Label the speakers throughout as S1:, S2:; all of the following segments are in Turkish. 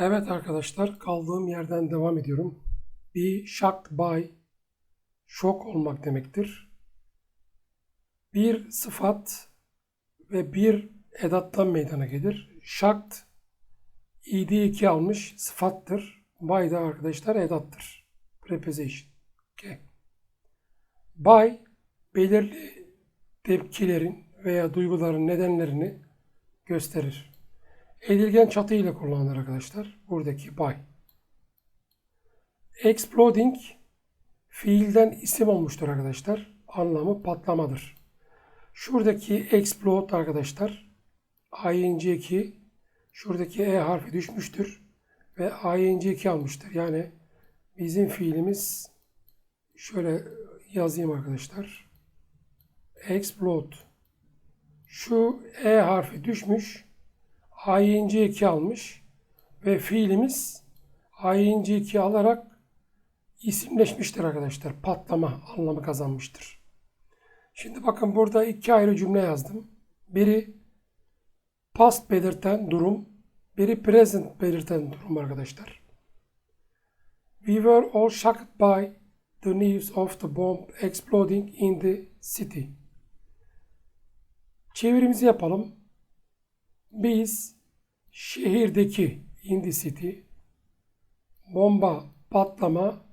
S1: Evet arkadaşlar kaldığım yerden devam ediyorum. Be shocked by şok olmak demektir. Bir sıfat ve bir edattan meydana gelir. Shocked id 2 almış sıfattır. By da arkadaşlar edattır. Preposition. Okay. By belirli tepkilerin veya duyguların nedenlerini gösterir. Edilgen çatı ile kullanılır arkadaşlar. Buradaki by. Exploding fiilden isim olmuştur arkadaşlar. Anlamı patlamadır. Şuradaki explode arkadaşlar ing2 şuradaki e harfi düşmüştür ve ing2 almıştır. Yani bizim fiilimiz şöyle yazayım arkadaşlar. Explode. Şu e harfi düşmüş. İng2 almış ve fiilimiz ing2 alarak isimleşmiştir arkadaşlar. Patlama anlamı kazanmıştır. Şimdi bakın burada iki ayrı cümle yazdım. Biri past belirten durum, biri present belirten durum arkadaşlar. We were all shocked by the news of the bomb exploding in the city. Çevirimizi yapalım. Biz şehirdeki in the city bomba patlama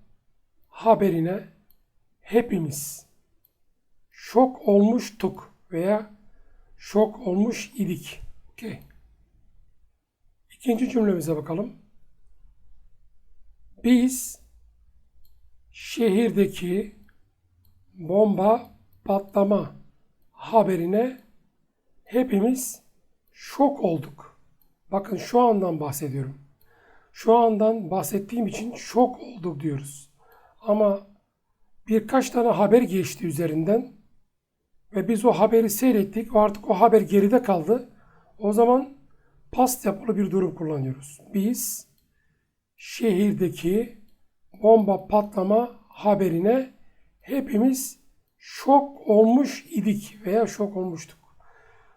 S1: haberine hepimiz şok olmuştuk veya şok olmuş idik. Okay. İkinci cümlemize bakalım. Biz şehirdeki bomba patlama haberine hepimiz şok olduk. Bakın şu andan bahsediyorum. Şu andan bahsettiğim için şok olduk diyoruz. Ama birkaç tane haber geçti üzerinden ve biz o haberi seyrettik. Artık o haber geride kaldı. O zaman past yapılı bir durum kullanıyoruz. Biz şehirdeki bomba patlama haberine hepimiz şok olmuş idik veya şok olmuştuk.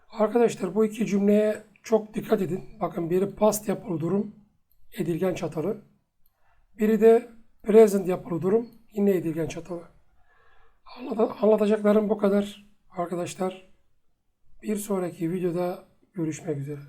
S1: Arkadaşlar bu iki cümleye çok dikkat edin. Bakın biri past yapılı durum, edilgen çatalı. Biri de present yapılı durum, yine edilgen çatalı. Anlat- Anlatacaklarım bu kadar arkadaşlar. Bir sonraki videoda görüşmek üzere.